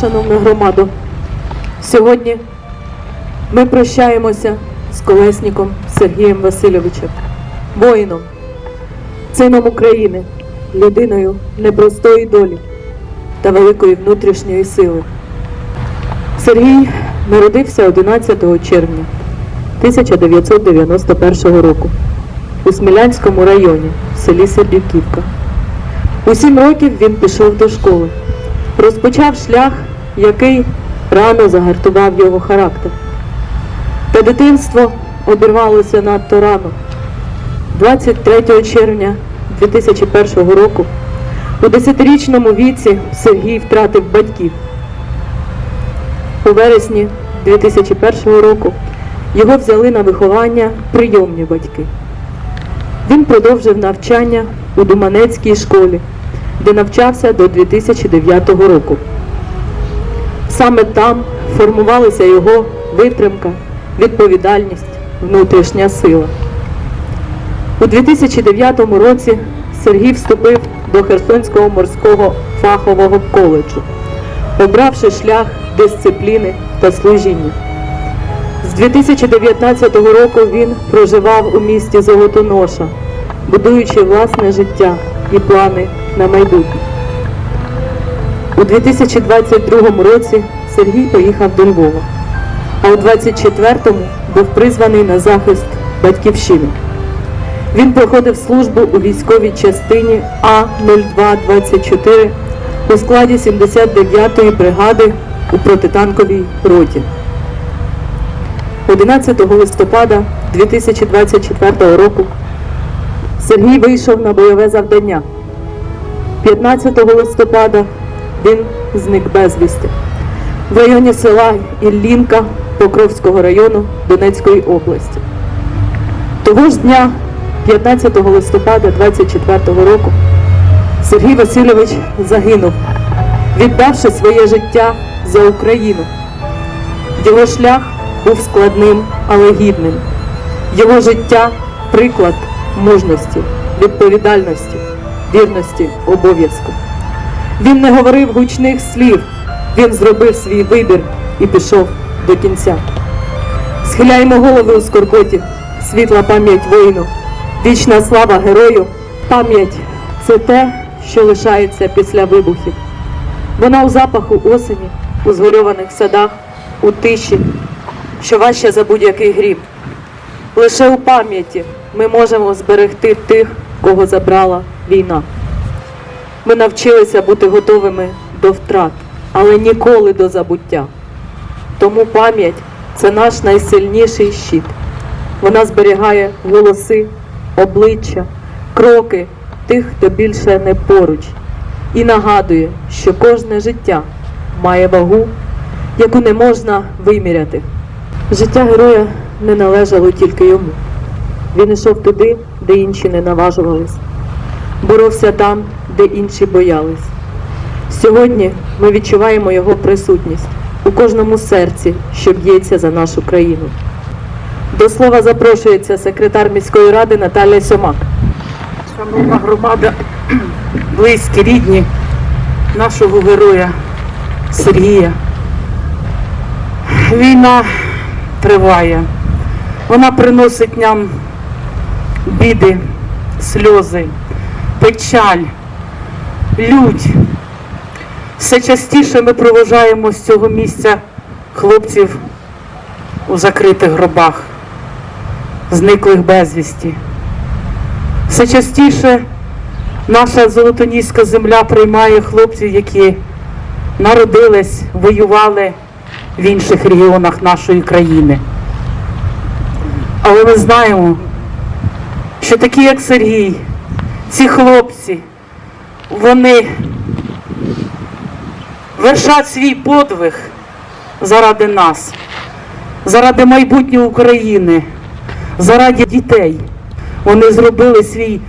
шановна громадо, сьогодні ми прощаємося з колесником Сергієм Васильовичем, воїном, сином України, людиною непростої долі та великої внутрішньої сили. Сергій народився 11 червня 1991 року у Смілянському районі в селі Сердюківка. У сім років він пішов до школи, розпочав шлях, який рано загартував його характер. Та дитинство обірвалося надто рано. 23 червня 2001 року у 10-річному віці Сергій втратив батьків. У вересні 2001 року його взяли на виховання прийомні батьки. Він продовжив навчання у Думанецькій школі, де навчався до 2009 року. Саме там формувалася його витримка, відповідальність, внутрішня сила. У 2009 році Сергій вступив до Херсонського морського фахового коледжу, обравши шлях дисципліни та служіння. З 2019 року він проживав у місті Золотоноша, будуючи власне життя і плани на майбутнє. У 2022 році Сергій поїхав до Львова, а у 24-му був призваний на захист батьківщини. Він проходив службу у військовій частині А-0224 у складі 79-ї бригади у протитанковій роті. 11 листопада 2024 року Сергій вийшов на бойове завдання. 15 листопада він зник безвісти в районі села Іллінка Покровського району Донецької області. Того ж дня, 15 листопада 24 року, Сергій Васильович загинув, віддавши своє життя за Україну. Його шлях був складним, але гідним. Його життя приклад мужності, відповідальності, вірності, обов'язку. Він не говорив гучних слів, він зробив свій вибір і пішов до кінця. Схиляємо голови у скорботі, світла пам'ять воїну, вічна слава герою. Пам'ять це те, що лишається після вибухів. Вона у запаху осені, у згорьованих садах, у тиші, що важче за будь-який грім. Лише у пам'яті ми можемо зберегти тих, кого забрала війна. Ми навчилися бути готовими до втрат, але ніколи до забуття. Тому пам'ять це наш найсильніший щит. Вона зберігає голоси, обличчя, кроки тих, хто більше не поруч, і нагадує, що кожне життя має вагу, яку не можна виміряти. Життя героя не належало тільки йому. Він йшов туди, де інші не наважувались, боровся там, де інші боялись. Сьогодні ми відчуваємо його присутність у кожному серці, що б'ється за нашу країну. До слова запрошується секретар міської ради Наталія Сьомак. Шановна громада, близькі, рідні нашого героя Сергія. Війна триває. Вона приносить нам біди, сльози, печаль, лють. Все частіше ми проважаємо з цього місця хлопців у закритих гробах, зниклих безвісті. Все частіше наша золотоніська земля приймає хлопців, які народились, воювали в інших регіонах нашої країни. Але ми знаємо, що такі, як Сергій, ці хлопці, вони вершать свій подвиг заради нас, заради майбутнього України, заради дітей. Вони зробили свій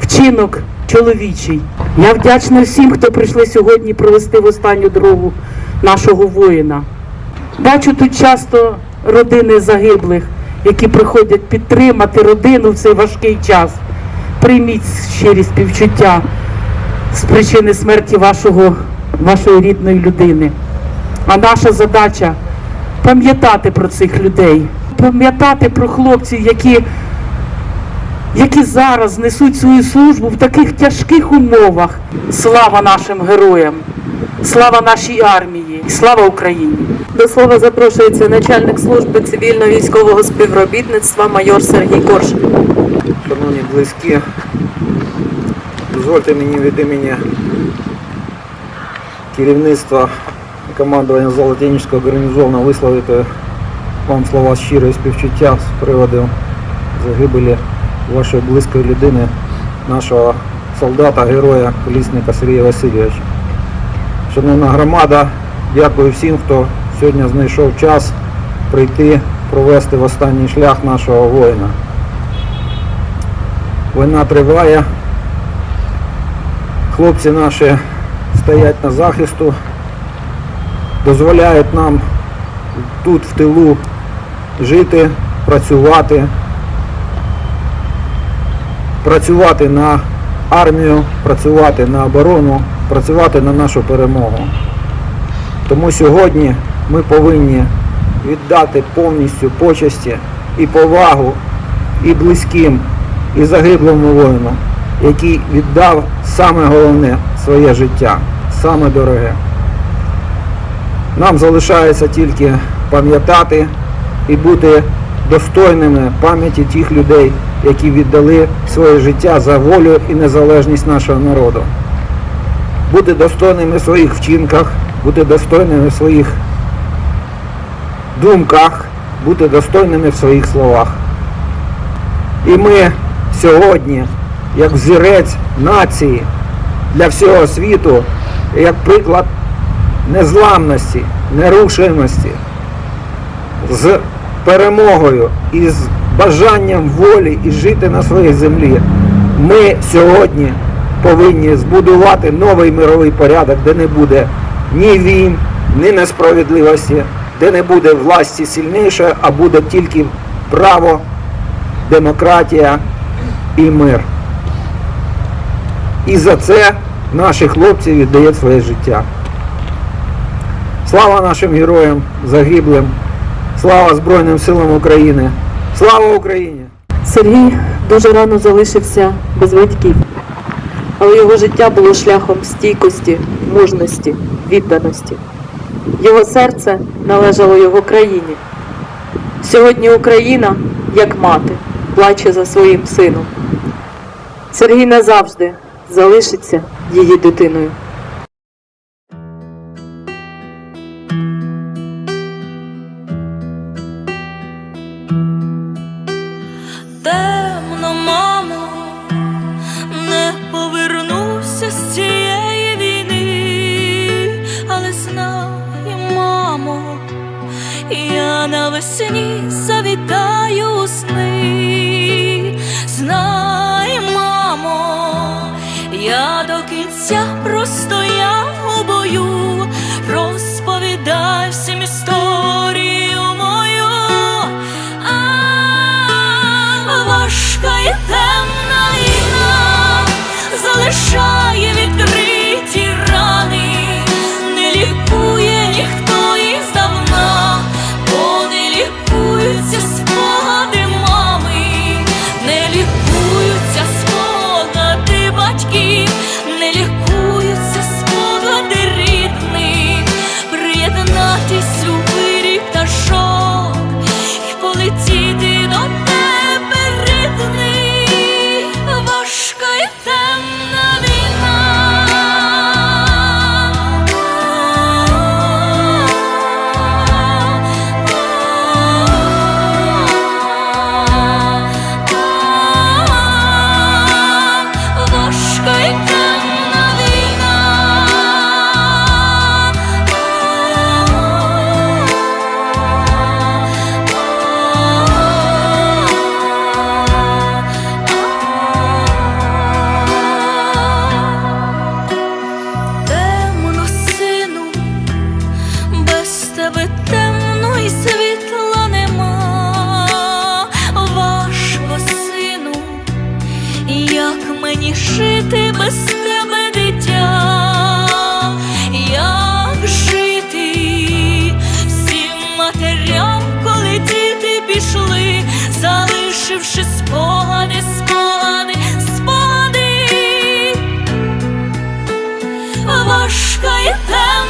вчинок чоловічий. Я вдячна всім, хто прийшли сьогодні провести в останню дорогу нашого воїна. Бачу тут часто родини загиблих, які приходять підтримати родину в цей важкий час. Прийміть щирі співчуття з причини смерті вашого вашої рідної людини. А наша задача пам'ятати про цих людей, пам'ятати про хлопців, які, які зараз несуть свою службу в таких тяжких умовах. Слава нашим героям! Слава нашій армії! Слава Україні! До слова запрошується начальник служби цивільно-військового співробітництва майор Сергій Корж. Шановні близькі, дозвольте мені від імені керівництва командування Золотенівського гарнізону висловити вам слова щирої співчуття з приводу загибелі вашої близької людини, нашого солдата, героя, колісника Сергія Васильовича. Шановна громада, дякую всім, хто сьогодні знайшов час прийти провести в останній шлях нашого воїна. Війна триває. Хлопці наші стоять на захисту, дозволяють нам тут в тилу жити, працювати, працювати на армію, працювати на оборону, працювати на нашу перемогу. Тому сьогодні ми повинні віддати повністю почесті і повагу і близьким, і загиблому воїну, який віддав саме головне своє життя, саме дороге. Нам залишається тільки пам'ятати і бути достойними пам'яті тих людей, які віддали своє життя за волю і незалежність нашого народу. Бути достойними в своїх вчинках, бути достойними в своїх думках, бути достойними в своїх словах. І ми сьогодні, як взірець нації для всього світу, як приклад незламності, нерушимості, з перемогою і з бажанням волі і жити на своїй землі, ми сьогодні повинні збудувати новий мировий порядок, де не буде ні війн, ні несправедливості, де не буде власті сильнішої, а буде тільки право демократія і мир. І за це наші хлопці віддають своє життя. Слава нашим героям, загиблим, слава Збройним силам України, слава Україні! Сергій дуже рано залишився без батьків, але його життя було шляхом стійкості, мужності, відданості. Його серце належало його країні. Сьогодні Україна, як мати, плаче за своїм сином. Сергій назавжди залишиться її дитиною. Темно, мамо, не повернуся з цієї війни, але знай, мамо, я навесні кінця простояв у бою, розповідай всім історію мою. А важка і темна війна залишає мені жити без тебе дитя, як жити всім матерям, коли діти пішли, залишивши спогади, спогади, спогади, важка і те.